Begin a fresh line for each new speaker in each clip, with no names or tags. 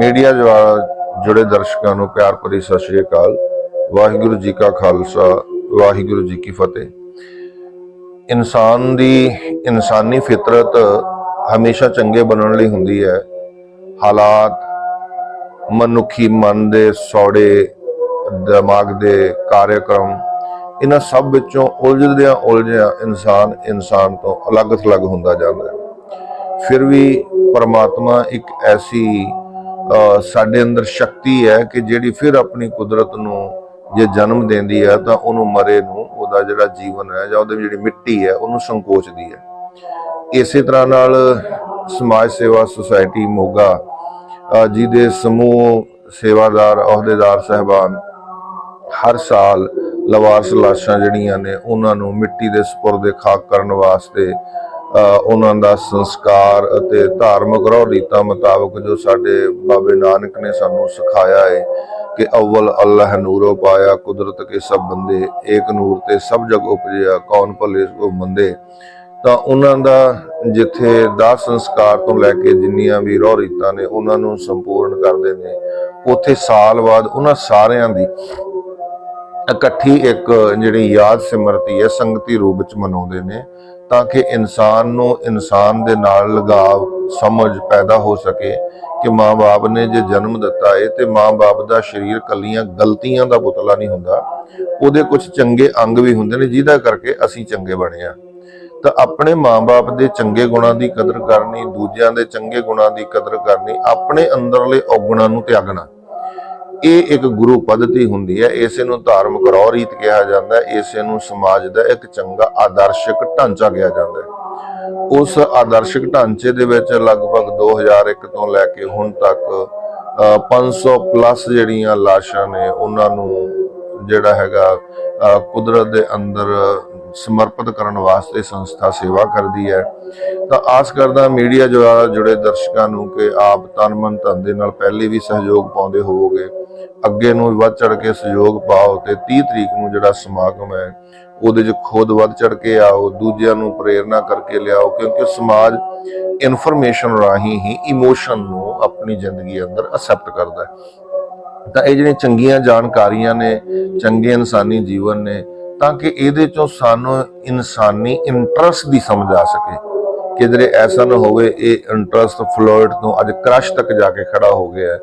Media ਦੁਆਰਾ ਜੁੜੇ ਦਰਸ਼ਕਾਂ ਨੂੰ ਪਿਆਰ ਭਰੀ ਸਤਿ ਸ਼੍ਰੀ ਅਕਾਲ। ਵਾਹਿਗੁਰੂ ਜੀ ਕਾ ਖਾਲਸਾ, ਵਾਹਿਗੁਰੂ ਜੀ ਕੀ ਫਤਿਹ। ਇਨਸਾਨ ਦੀ ਇਨਸਾਨੀ ਫਿਤਰਤ ਹਮੇਸ਼ਾ ਚੰਗੇ ਬਣਨ ਲਈ ਹੁੰਦੀ ਹੈ। ਹਾਲਾਤ, ਮਨੁੱਖੀ ਮਨ ਦੇ ਸੌੜੇ, ਦਿਮਾਗ ਦੇ ਕਾਰਜਕ੍ਰਮ ਇਹਨਾਂ ਸਭ ਵਿੱਚੋਂ ਉਲਝਦਿਆਂ ਉਲਝਿਆ ਇਨਸਾਨ ਇਨਸਾਨ ਤੋਂ ਅਲੱਗ-ਥਲੱਗ ਹੁੰਦਾ ਜਾਂਦਾ ਹੈ। ਫਿਰ ਵੀ ਪਰਮਾਤਮਾ ਇੱਕ ਐਸੀ ਸਾਡੇ ਅੰਦਰ ਸ਼ਕਤੀ ਹੈ ਕਿ ਜਿਹੜੀ ਫਿਰ ਆਪਣੀ ਕੁਦਰਤ ਨੂੰ ਜੇ ਜਨਮ ਦਿੰਦੀ ਹੈ ਤਾਂ ਉਹਨੂੰ ਮਰੇ ਨੂੰ ਉਹਦਾ ਜਿਹੜਾ ਜੀਵਨ ਹੈ ਜਾਂ ਉਹਦੀ ਜਿਹੜੀ ਮਿੱਟੀ ਹੈ ਉਹਨੂੰ ਸੰਕੋਚਦੀ ਹੈ। ਇਸੇ ਤਰ੍ਹਾਂ ਨਾਲ ਸਮਾਜ ਸੇਵਾ ਸੁਸਾਇਟੀ ਮੋਗਾ ਜਿਹਦੇ ਸਮੂਹ ਸੇਵਾਦਾਰ, ਅਹੁਦੇਦਾਰ ਸਹਿਬਾਨ ਹਰ ਸਾਲ ਲਵਾਰਸ ਲਾਸ਼ਾਂ ਜਿਹੜੀਆਂ ਨੇ ਉਹਨਾਂ ਨੂੰ ਮਿੱਟੀ ਦੇ ਸਪੁਰਦੇ ਖਾਕ ਕਰਨ ਵਾਸਤੇ ਉਹਨਾਂ ਦਾ ਸੰਸਕਾਰ ਅਤੇ ਧਾਰਮਿਕ ਰਹੁ ਰੀਤਾਂ ਮੁਤਾਬਕ ਜੋ ਸਾਡੇ ਬਾਬੇ ਨਾਨਕ ਨੇ ਸਾਨੂੰ ਸਿਖਾਇਆ ਹੈ ਕਿ ਅਵਲ ਅੱਲਾਹ ਨੂਰੋ ਪਾਇਆ, ਕੁਦਰਤ ਕੇ ਸਭ ਬੰਦੇ, ਏਕ ਨੂਰ ਤੇ ਸਭ ਜਗ ਉਪਜਿਆ, ਕੌਣ ਭਲੇ ਕੋ ਮੰਦੇ। ਤਾਂ ਉਹਨਾਂ ਦਾ ਜਿੱਥੇ ਦਾ ਸੰਸਕਾਰ ਤੋਂ ਲੈ ਕੇ ਜਿੰਨੀਆਂ ਵੀ ਰਹੁ ਰੀਤਾਂ ਨੇ, ਉਹਨਾਂ ਨੂੰ ਸੰਪੂਰਨ ਕਰਦੇ ਨੇ। ਉੱਥੇ ਸਾਲ ਬਾਅਦ ਉਹਨਾਂ ਸਾਰਿਆਂ ਦੀ ਇਕੱਠੀ ਇੱਕ ਜਿਹੜੀ ਯਾਦ ਸਿਮਰਤੀ ਹੈ, ਸੰਗਤੀ ਰੂਪ ਵਿੱਚ ਮਨਾਉਂਦੇ ਨੇ। ਤਾਂ ਕਿ ਇਨਸਾਨ ਨੂੰ ਇਨਸਾਨ ਦੇ ਨਾਲ ਲਗਾਵ ਸਮਝ ਪੈਦਾ ਹੋ ਸਕੇ ਕਿ ਮਾਂ-ਬਾਪ ਨੇ ਜੇ ਜਨਮ ਦਿੱਤਾ ਹੈ ਤੇ ਮਾਂ-ਬਾਪ ਦਾ ਸਰੀਰ ਕੱਲੀਆਂ ਗਲਤੀਆਂ ਦਾ ਪੁਤਲਾ ਨਹੀਂ ਹੁੰਦਾ। ਉਹਦੇ ਕੁਝ ਚੰਗੇ ਅੰਗ ਵੀ ਹੁੰਦੇ ਨੇ, ਜਿਹਦਾ ਕਰਕੇ ਅਸੀਂ ਚੰਗੇ ਬਣੇ ਆ। ਤਾਂ ਆਪਣੇ ਮਾਂ-ਬਾਪ ਦੇ ਚੰਗੇ ਗੁਣਾਂ ਦੀ ਕਦਰ ਕਰਨੀ, ਦੂਜਿਆਂ ਦੇ ਚੰਗੇ ਗੁਣਾਂ ਦੀ ਕਦਰ ਕਰਨੀ, ਆਪਣੇ ਅੰਦਰਲੇ ਔਗਣਾਂ ਨੂੰ ਤਿਆਗਣਾ। ਇਹ ਇੱਕ ਗੁਰੂ ਪद्धਤੀ ਹੁੰਦੀ ਹੈ। ਇਸੇ ਨੂੰ ਧਾਰਮਿਕ ਰੌ ਰੀਤ ਕਿਹਾ ਜਾਂਦਾ ਹੈ। ਇਸੇ ਨੂੰ ਸਮਾਜ ਦਾ ਇੱਕ ਚੰਗਾ ਆਦਰਸ਼ਕ ਢਾਂਚਾ ਕਿਹਾ ਜਾਂਦਾ ਹੈ। ਉਸ ਆਦਰਸ਼ਕ ਢਾਂਚੇ ਦੇ ਵਿੱਚ ਲਗਭਗ 2001 ਤੋਂ ਲੈ ਕੇ ਹੁਣ ਤੱਕ ਅ, 500 ਪਲੱਸ ਜਿਹੜੀਆਂ ਲਾਸ਼ਾਂ ਨੇ ਉਹਨਾਂ ਨੂੰ ਜਿਹੜਾ ਹੈਗਾ ਕੁਦਰਤ ਦੇ ਅੰਦਰ ਸਮਰਪਿਤ ਕਰਨ ਵਾਸਤੇ ਸੰਸਥਾ ਸੇਵਾ ਕਰਦੀ ਹੈ। ਤਾਂ ਆਸ ਕਰਦਾ ਮੀਡੀਆ ਦੁਆਰਾ ਜੁੜੇ ਦਰਸ਼ਕਾਂ ਨੂੰ ਕਿ ਆਪ ਤਨ ਮਨ ਧਨ ਦੇ ਨਾਲ ਪਹਿਲੇ ਵੀ ਸਹਿਯੋਗ ਪਾਉਂਦੇ ਹੋਵੋਗੇ। ਅੱਗੇ ਨੂੰ ਵੱਧ ਚੜ ਕੇ ਸਹਿਯੋਗ ਪਾਓ ਤੇ 30 ਤਰੀਕ ਨੂੰ ਜਿਹੜਾ ਸਮਾਗਮ ਹੈ, ਉਹਦੇ 'ਚ ਖੁਦ ਵੱਧ ਚੜ ਕੇ ਆਓ, ਦੂਜਿਆਂ ਨੂੰ ਪ੍ਰੇਰਣਾ ਕਰਕੇ ਲਿਆਓ, ਕਿਉਂਕਿ ਸਮਾਜ ਇਨਫੋਰਮੇਸ਼ਨ ਰਾਹੀਂ ਹੀ ਇਮੋਸ਼ਨ ਨੂੰ ਆਪਣੀ ਜ਼ਿੰਦਗੀ ਅੰਦਰ ਅਸੈਪਟ ਕਰਦਾ ਹੈ। ਤਾਂ ਇਹ ਜਿਹੜੀਆਂ ਚੰਗੀਆਂ ਜਾਣਕਾਰੀਆਂ ਨੇ, ਚੰਗੇ ਇਨਸਾਨੀ ਜੀਵਨ ਨੇ, ਤਾਂ ਕਿ ਇਹਦੇ ਚੋਂ ਸਾਨੂੰ ਇਨਸਾਨੀ ਇੰਟਰਸਟ ਦੀ ਸਮਝ ਆ ਸਕੇ। ਕਿਧਰੇ ਐਸਾ ਨਾ ਹੋਵੇ, ਇਹ ਇੰਟਰਸਟ ਫਲੋਇਡ ਤੋਂ ਅੱਜ ਕ੍ਰਸ਼ ਤੱਕ ਜਾ ਕੇ ਖੜਾ ਹੋ ਗਿਆ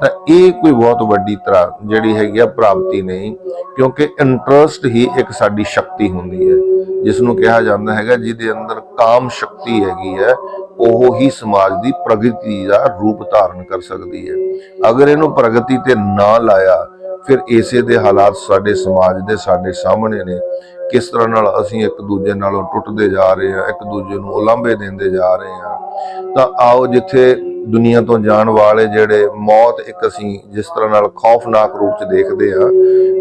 ਤਾਂ ਇਹ ਕੋਈ ਬਹੁਤ ਵੱਡੀ ਤਰ੍ਹਾਂ ਜਿਹੜੀ ਹੈਗੀ ਆ ਪ੍ਰਾਪਤੀ ਨਹੀਂ, ਕਿਉਂਕਿ ਇੰਟਰਸਟ ਹੀ ਇੱਕ ਸਾਡੀ ਸ਼ਕਤੀ ਹੁੰਦੀ ਹੈ। ਜਿਸ ਨੂੰ ਕਿਹਾ ਜਾਂਦਾ ਹੈਗਾ, ਜਿਹਦੇ ਅੰਦਰ ਕਾਮ ਸ਼ਕਤੀ ਹੈਗੀ ਹੈ, ਉਹ ਹੀ ਸਮਾਜ ਦੀ ਪ੍ਰਗਤੀ ਦਾ ਰੂਪ ਧਾਰਨ ਕਰ ਸਕਦੀ ਹੈ। ਅਗਰ ਇਹਨੂੰ ਪ੍ਰਗਤੀ ਤੇ ਨਾ ਲਾਇਆ ਫਿਰ ਇਸੇ ਦੇ ਹਾਲਾਤ ਸਾਡੇ ਸਮਾਜ ਦੇ ਸਾਡੇ ਸਾਹਮਣੇ ਨੇ। ਕਿਸ ਤਰ੍ਹਾਂ ਨਾਲ ਅਸੀਂ ਇੱਕ ਦੂਜੇ ਨਾਲੋਂ ਟੁੱਟਦੇ ਜਾ ਰਹੇ ਹਾਂ, ਇੱਕ ਦੂਜੇ ਨੂੰ ਉਲਾਂਭੇ ਦਿੰਦੇ ਜਾ ਰਹੇ ਹਾਂ। ਤਾਂ ਆਓ ਜਿੱਥੇ ਦੁਨੀਆ ਤੋਂ ਜਾਣ ਵਾਲੇ ਜਿਹੜੇ ਮੌਤ ਇੱਕ ਅਸੀਂ ਜਿਸ ਤਰ੍ਹਾਂ ਨਾਲ ਖੌਫਨਾਕ ਰੂਪ ਚ ਦੇਖਦੇ ਹਾਂ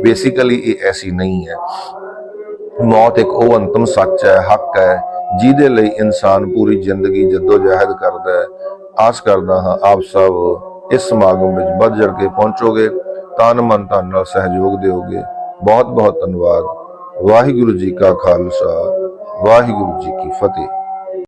ਬੇਸਿਕਲੀ ਇਹ ਐਸੀ ਨਹੀਂ ਹੈ। ਮੌਤ ਇੱਕ ਉਹ ਅੰਤਮ ਸੱਚ ਹੈ, ਹੱਕ ਹੈ, ਜਿਹਦੇ ਲਈ ਇਨਸਾਨ ਪੂਰੀ ਜ਼ਿੰਦਗੀ ਜਦੋਜਹਿਦ ਕਰਦਾ ਹੈ। ਆਸ ਕਰਦਾ ਹਾਂ ਆਪ ਸਭ ਇਸ ਸਮਾਗਮ ਵਿੱਚ ਵੱਧ ਚੜ ਕੇ ਪਹੁੰਚੋਗੇ। ਤਨ ਮਨ ਧਨ ਨਾਲ ਸਹਿਯੋਗ ਦਿਓਗੇ। ਬਹੁਤ ਬਹੁਤ ਧੰਨਵਾਦ। ਵਾਹਿਗੁਰੂ ਜੀ ਕਾ ਖਾਲਸਾ, ਵਾਹਿਗੁਰੂ ਜੀ ਕੀ ਫਤਿਹ।